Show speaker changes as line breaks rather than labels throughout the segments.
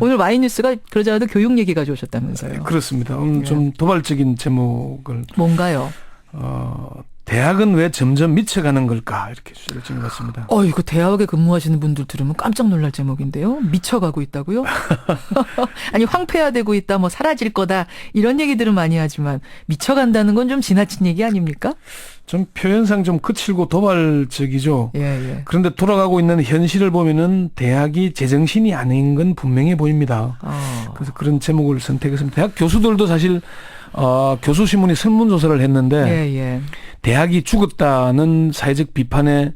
오늘 와이뉴스가 그러지 않아도 교육 얘기 가져오셨다면서요.
그렇습니다. 음,
예.
좀 도발적인 제목을
뭔가요?
어, 대학은 왜 점점 미쳐가는 걸까 이렇게 주제를 지은 것 같습니다.
어, 이거 대학에 근무하시는 분들 들으면 깜짝 놀랄 제목인데요. 미쳐가고 있다고요? 아니, 황폐화되고 있다, 뭐 사라질 거다, 이런 얘기들은 많이 하지만 미쳐간다는 건 좀 지나친 얘기 아닙니까?
좀 표현상 좀 거칠고 도발적이죠.
예, 예.
그런데 돌아가고 있는 현실을 보면은 대학이 제정신이 아닌 건 분명해 보입니다.
어.
그래서 그런 제목을 선택했습니다. 대학 교수들도 사실 어, 교수 신문이 설문조사를 했는데
예, 예.
대학이 죽었다는 사회적 비판에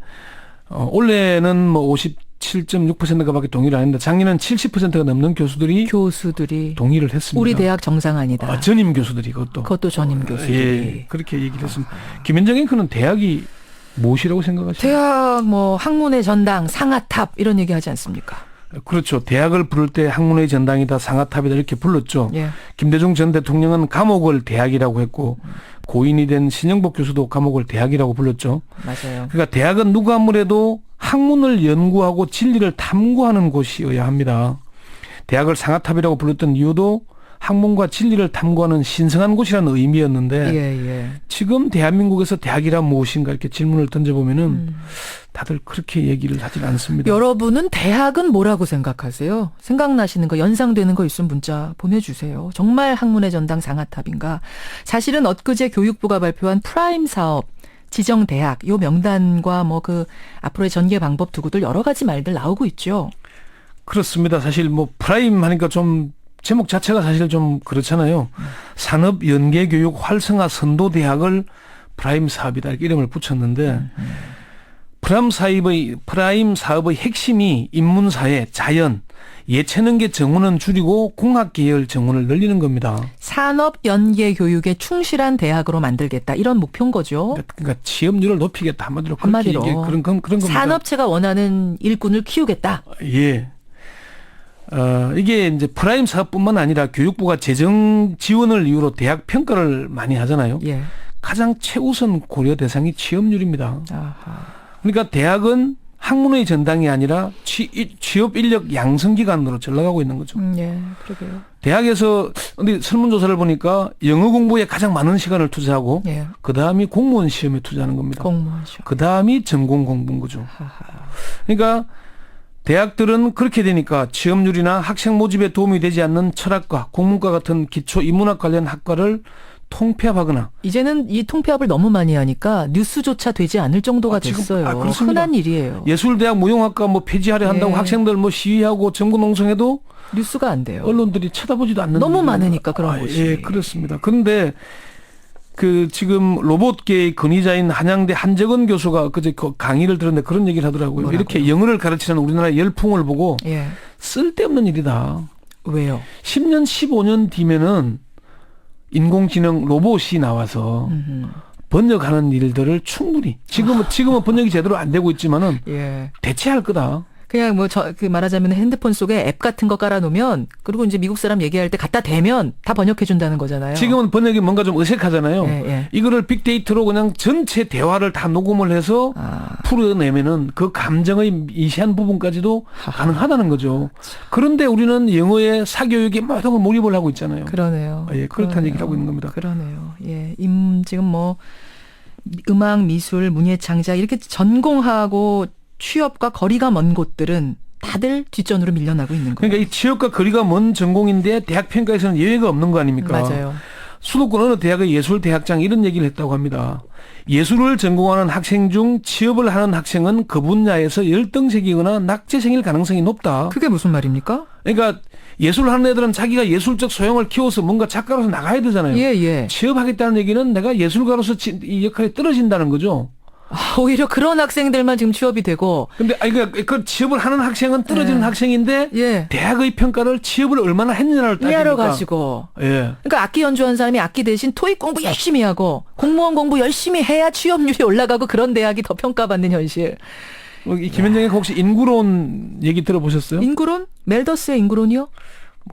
어, 올해는 뭐 57.6%가밖에 동의를 안 했는데 작년엔 70%가 넘는 교수들이
교수들이
동의를 했습니다.
우리 대학 정상 아니다.
아, 전임 교수들이 그것도
그것도 전임 교수들이.
예, 그렇게 얘기를 했습니다. 김현정 앵커는 대학이 무엇이라고 생각하십니까?
대학 뭐 학문의 전당, 상아탑 이런 얘기 하지 않습니까?
그렇죠. 대학을 부를 때 학문의 전당이다, 상하탑이다 이렇게 불렀죠.
예.
김대중 전 대통령은 감옥을 대학이라고 했고 고인이 된 신영복 교수도 감옥을 대학이라고 불렀죠.
맞아요.
그러니까 대학은 누가 아무래도 학문을 연구하고 진리를 탐구하는 곳이어야 합니다. 대학을 상하탑이라고 불렀던 이유도 학문과 진리를 탐구하는 신성한 곳이라는 의미였는데
예, 예.
지금 대한민국에서 대학이란 무엇인가 이렇게 질문을 던져보면은
음.
다들 그렇게 얘기를 하진 않습니다.
여러분은 대학은 뭐라고 생각하세요? 생각나시는 거, 연상되는 거 있으면 문자 보내주세요. 정말 학문의 전당 상하탑인가? 사실은 엊그제 교육부가 발표한 프라임 사업, 지정 대학, 요 명단과 뭐 그 앞으로의 전개 방법 두고들 여러 가지 말들 나오고 있죠.
그렇습니다. 사실 뭐 프라임 하니까 좀 제목 자체가 사실 좀 그렇잖아요. 산업 연계 교육 활성화 선도 대학을 프라임 사업이다 이렇게 이름을 붙였는데 프라임 사업의 프라임 사업의 핵심이 인문 사회, 자연, 예체능계 정원은 줄이고 공학 계열 정원을 늘리는 겁니다.
산업 연계 교육에 충실한 대학으로 만들겠다. 이런 목표인 거죠.
그러니까, 그러니까 취업률을 높이겠다 한마디로
한마디로.
그런 그런 그런 겁니다.
산업체가 원하는 일꾼을 키우겠다.
예. 어, 이게 이제 프라임 사업뿐만 아니라 교육부가 재정 지원을 이유로 대학 평가를 많이 하잖아요.
예.
가장 최우선 고려 대상이 취업률입니다.
아하.
그러니까 대학은 학문의 전당이 아니라 취, 취업 인력 양성 기관으로 전락하고 있는 거죠.
음, 예, 그러게요.
대학에서 근데 설문조사를 보니까 영어 공부에 가장 많은 시간을 투자하고
예.
그 다음이 공무원 시험에 투자하는 겁니다.
공무원 시험.
그 다음이 전공 공부인 거죠.
하하.
그러니까 대학들은 그렇게 되니까 취업률이나 학생 모집에 도움이 되지 않는 철학과 공문과 같은 기초 인문학 관련 학과를 통폐합하거나
이제는 이 통폐합을 너무 많이 하니까 뉴스조차 되지 않을 정도가
아, 지금-
됐어요.
아.
흔한 일이에요.
예술대학 무용학과 뭐 폐지하려 한다고
예.
학생들 뭐 시위하고 정부 농성해도
뉴스가 안 돼요.
언론들이 쳐다보지도 않는
너무. 많으니까 그런
아,
곳이.
예, 그렇습니다. 그런데 그 지금 로봇계의 근위자인 한양대 한재건 교수가 그제 그 강의를 들었는데 그런 얘기를 하더라고요.
뭐라고요?
이렇게 영어를 가르치는 우리나라의 열풍을 보고
예.
쓸데없는 일이다.
왜요?
10년, 15년 뒤면은 인공지능 로봇이 나와서
음흠.
번역하는 일들을 충분히 지금은 지금은 번역이 제대로 안 되고 있지만은
예.
대체할 거다.
그냥 뭐 저 그 말하자면 핸드폰 속에 앱 같은 거 깔아놓으면 그리고 이제 미국 사람 얘기할 때 갖다 대면 다 번역해 준다는 거잖아요.
지금은 번역이 뭔가 좀 어색하잖아요.
예, 예.
이거를 빅데이터로 그냥 전체 대화를 다 녹음을 해서
아,
풀어내면은 그 감정의 미세한 부분까지도 가능하다는 거죠. 그런데 우리는 영어의 사교육에 모든 걸 몰입을 하고 있잖아요.
그러네요.
아, 예, 그렇다는
그러네요.
얘기를 하고 있는 겁니다.
그러네요. 예. 임 지금 뭐 음악, 미술, 문예 창작 이렇게 전공하고 취업과 거리가 먼 곳들은 다들 뒷전으로 밀려나고 있는 거예요.
그러니까 이 취업과 거리가 먼 전공인데 대학 평가에서는 예외가 없는 거 아닙니까?
맞아요.
수도권 어느 대학의 예술 대학장 이런 얘기를 했다고 합니다. 예술을 전공하는 학생 중 취업을 하는 학생은 그 분야에서 열등생이거나 낙제생일 가능성이 높다.
그게 무슨 말입니까?
그러니까 예술을 하는 애들은 자기가 예술적 소양을 키워서 뭔가 작가로서 나가야 되잖아요.
예, 예.
취업하겠다는 얘기는 내가 예술가로서 지- 이 역할이 떨어진다는 거죠.
아, 오히려 그런 학생들만 지금 취업이 되고
근데 아니 그, 그 취업을 하는 학생은 떨어지는
예.
학생인데
예.
대학의 평가를 취업을 얼마나 했느냐를 따지니까.
가지고
예.
그러니까 악기 연주한 사람이 악기 대신 토익 공부 열심히 하고 공무원 공부 열심히 해야 취업률이 올라가고 그런 대학이 더 평가받는 현실.
어, 이 김현정이 혹시 인구론 얘기 들어보셨어요?
인구론? 멜더스의 인구론이요?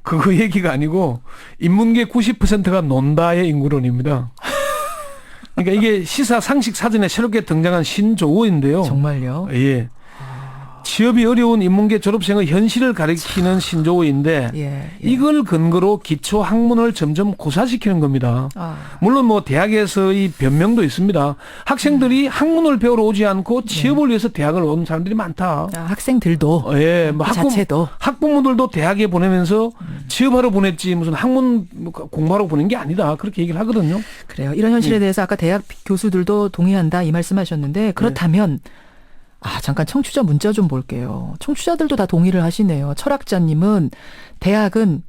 그거 얘기가 아니고 인문계 90%가 논다의 인구론입니다. 그러니까 이게 시사 상식 사전에 새롭게 등장한 신조어인데요.
정말요?
예. 취업이 어려운 인문계 졸업생의 현실을 가리키는 신조어인데
예. 예.
이걸 근거로 기초 학문을 점점 고사시키는 겁니다.
아.
물론 뭐 대학에서의 변명도 있습니다. 학생들이 학문을 배우러 오지 않고 취업을 위해서 대학을 오는 사람들이 많다.
아, 학생들도
어, 예, 뭐
그
학부,
자체도
학부모들도 대학에 보내면서 취업하러 보냈지 무슨 학문 공부하러 보낸 게 아니다. 그렇게 얘기를 하거든요.
그래요. 이런 현실에
예.
대해서 아까 대학 교수들도 동의한다 이 말씀하셨는데 그렇다면 아 잠깐 청취자 문자 좀 볼게요. 청취자들도 다 동의를 하시네요. 철학자님은 대학은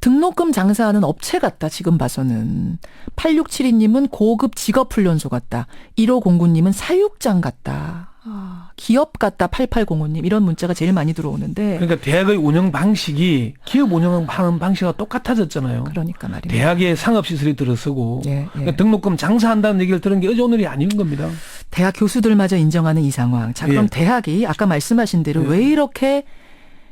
등록금 장사하는 업체 같다 지금 봐서는 8672님은 고급 직업훈련소 같다 1509님은 사육장 같다 아, 기업 같다 8805님 이런 문자가 제일 많이 들어오는데
그러니까 대학의 운영 방식이 기업 운영하는 방식과 똑같아졌잖아요.
그러니까 말입니다.
대학에 상업시설이 들어서고
예, 예.
그러니까 등록금 장사한다는 얘기를 들은 게 어제 오늘이 아닌 겁니다.
대학 교수들마저 인정하는 이 상황. 자, 그럼
예.
대학이 아까 말씀하신 대로
예.
왜 이렇게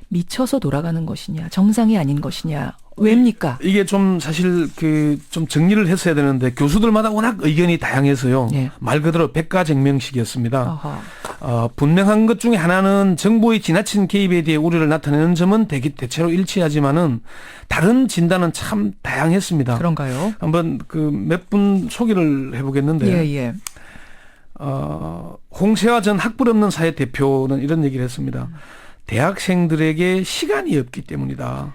미쳐서 돌아가는 것이냐, 정상이 아닌 것이냐, 왜입니까?
이게 좀 사실 그 좀 정리를 했어야 되는데 교수들마다 워낙 의견이 다양해서요.
예.
말 그대로 백가쟁명식이었습니다.
어허.
어, 분명한 것 중에 하나는 정부의 지나친 개입에 대해 우려를 나타내는 점은 대, 대체로 일치하지만은 다른 진단은 참 다양했습니다.
그런가요?
한번 그 몇 분 소개를 해보겠는데
예, 예.
어, 홍세화 전 학벌 없는 사회 대표는 이런 얘기를 했습니다. 대학생들에게 시간이 없기 때문이다.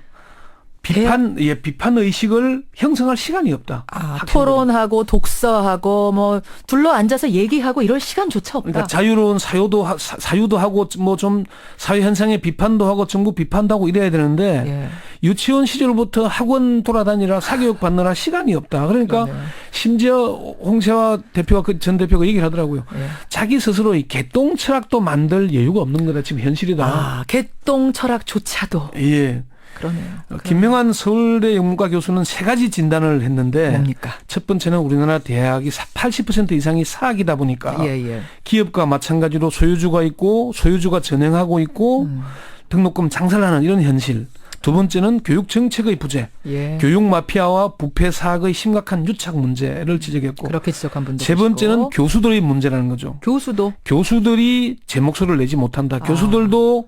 비판, 예, 비판 의식을 형성할 시간이 없다.
아. 토론하고 독서하고 뭐 둘러 앉아서 얘기하고 이럴 시간조차 없다.
그러니까 자유로운 사유도 하- 사- 사유도 하고 뭐 좀 사회 현상에 비판도 하고 정부 비판도 하고 이래야 되는데
예.
유치원 시절부터 학원 돌아다니라 사교육 받느라 시간이 없다. 그러니까
그러네요.
심지어 홍세화 대표가 그전 대표가 얘기를 하더라고요.
예.
자기 스스로 이 개똥 철학도 만들 여유가 없는 거다 지금 현실이다.
아, 개똥 철학조차도
예.
그러네요.
어, 김명환 서울대 영문과 교수는 세 가지 진단을 했는데
뭡니까?
첫 번째는 우리나라 대학이 80% 이상이 사학이다 보니까
예, 예.
기업과 마찬가지로 소유주가 있고 소유주가 전행하고 있고
음.
등록금 장사를 하는 이런 현실. 두 번째는 교육 정책의 부재,
예.
교육 마피아와 부패 사학의 심각한 유착 문제를 지적했고
그렇게 지적한 분들
세 번째는 교수들의 문제라는 거죠.
교수도
교수들이 제 목소리를 내지 못한다.
아.
교수들도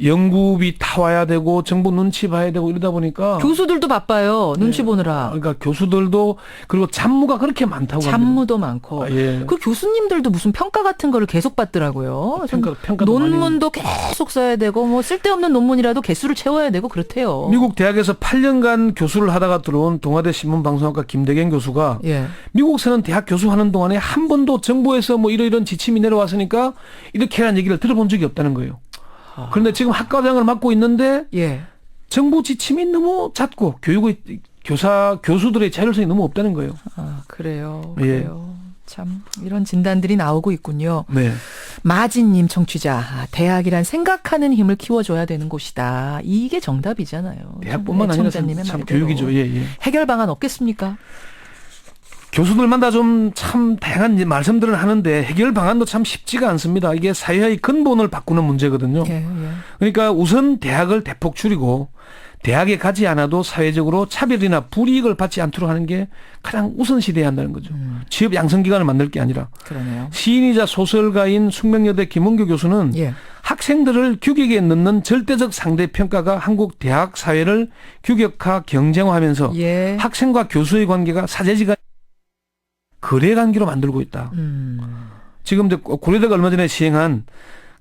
연구비 타와야 되고 정부 눈치 봐야 되고 이러다 보니까
교수들도 바빠요. 눈치
네.
보느라.
그러니까 교수들도 그리고 잡무가 그렇게 많다고 합니다.
잡무도 많고.
아, 예.
그 교수님들도 무슨 평가 같은 거를 계속 받더라고요. 좀
평가 평가도
논문도 계속 써야 되고 뭐 쓸데없는 논문이라도 개수를 채워야 되고 그렇대요.
미국 대학에서 8년간 교수를 하다가 들어온 동아대 신문방송학과 김대경 교수가
예.
미국에서는 대학 교수하는 동안에 한 번도 정부에서 뭐 이러이런 지침이 내려왔으니까 이렇게 하는 얘기를 들어본 적이 없다는 거예요.
아.
그런데 지금 학과장을 맡고 있는데
예.
정부 지침이 너무 잦고 교육의 교사 교수들의 자율성이 너무 없다는 거예요.
아, 그래요.
예.
그래요. 참 이런 진단들이 나오고 있군요.
네.
마진님 청취자 아, 대학이란 생각하는 힘을 키워줘야 되는 곳이다. 이게 정답이잖아요.
대학뿐만 아니라 참. 교육이죠. 예, 예.
해결 방안 없겠습니까?
교수들마다 좀 참 다양한 말씀들을 하는데 해결 방안도 참 쉽지가 않습니다. 이게 사회의 근본을 바꾸는 문제거든요.
예, 예.
그러니까 우선 대학을 대폭 줄이고 대학에 가지 않아도 사회적으로 차별이나 불이익을 받지 않도록 하는 게 가장 우선시 돼야 한다는 거죠.
음,
취업 양성 기관을 만들 게 아니라
그러네요.
시인이자 소설가인 숙명여대 김원규 교수는
예.
학생들을 규격에 넣는 절대적 상대 평가가 한국 대학 사회를 규격화 경쟁화하면서
예.
학생과 교수의 관계가 사제지가 거래 관계로 만들고 있다.
음.
지금 고려대가 얼마 전에 시행한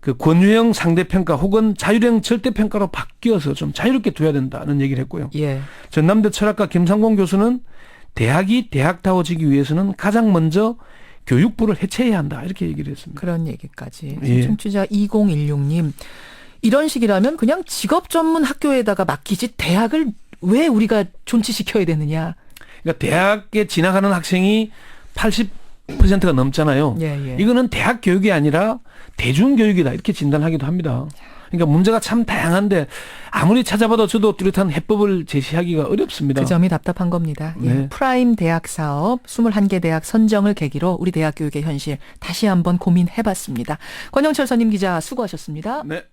그 권유형 상대평가 혹은 자율형 절대평가로 바뀌어서 좀 자유롭게 둬야 된다는 얘기를 했고요.
예.
전남대 철학과 김상공 교수는 대학이 대학다워지기 위해서는 가장 먼저 교육부를 해체해야 한다. 이렇게 얘기를 했습니다.
그런 얘기까지.
예.
청취자 2016님. 이런 식이라면 그냥 직업 전문 학교에다가 맡기지 대학을 왜 우리가 존치시켜야 되느냐.
그러니까 대학에 지나가는 학생이 80%가 넘잖아요.
예, 예.
이거는 대학 교육이 아니라 대중 교육이다. 이렇게 진단하기도 합니다. 그러니까 문제가 참 다양한데 아무리 찾아봐도 저도 뚜렷한 해법을 제시하기가 어렵습니다.
그 점이 답답한 겁니다. 예.
네.
프라임 대학 사업 21개 대학 선정을 계기로 우리 대학 교육의 현실 다시 한번 고민해 봤습니다. 권영철 선임 기자 수고하셨습니다.
네.